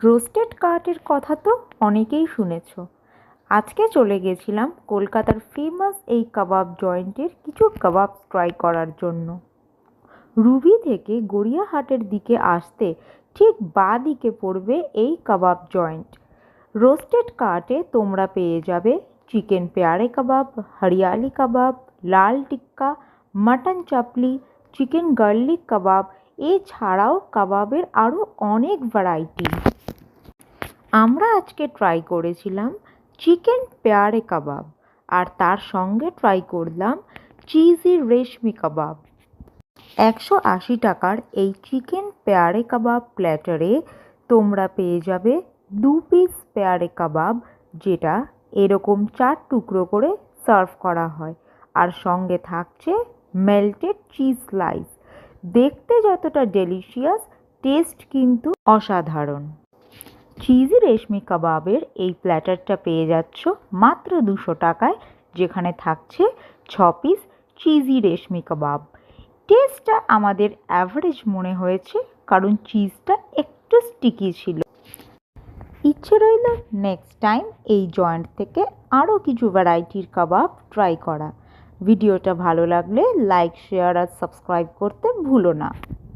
Roasted কার্টের কথা তো অনেকেই শুনেছ। আজকে চলে গেছিলাম কলকাতার ফেমাস এই কাবাব জয়েন্টের কিছু কাবাব ট্রাই করার জন্য। রুবি থেকে গড়িয়াহাটের দিকে আসতে ঠিক বাঁ দিকে পড়বে এই কাবাব জয়েন্ট। রোস্টেড কার্টে তোমরা পেয়ে যাবে চিকেন পেয়ারে কাবাব, হরিয়ালি কাবাব, লাল tikka, mutton chapli, chicken garlic kebab এছাড়াও কাবাবের আরও অনেক ভ্যারাইটি আমরা আজকে ট্রাই করেছিলাম চিকেন পেয়ারে কাবাব আর তার সঙ্গে ট্রাই করলাম চিজি রেশমি কাবাব। একশো আশি টাকার এই চিকেন পেয়ারে কাবাব প্ল্যাটারে তোমরা পেয়ে যাবে দু পিস পেয়ারে কাবাব, যেটা এরকম চার টুকরো করে সার্ভ করা হয়। আর সঙ্গে থাকছে মেল্টেড চিজ স্লাইস দেখতে যতটা ডেলিশিয়াস টেস্ট কিন্তু অসাধারণ। চিজি রেশমি কাবাবের এই প্ল্যাটারটা পেয়ে যাচ্ছ মাত্র দুশো টাকায়, যেখানে থাকছে ছ পিস চিজি রেশমি কাবাব। টেস্টটা আমাদের অ্যাভারেজ মনে হয়েছে, কারণ চিজটা একটু স্টিকি ছিল। ইচ্ছে রইল নেক্সট টাইম এই জয়েন্ট থেকে আরও কিছু ভ্যারাইটির কাবাব ট্রাই করা ভিডিওটা ভালো লাগলে লাইক শেয়ার আর সাবস্ক্রাইব করতে ভুলো না।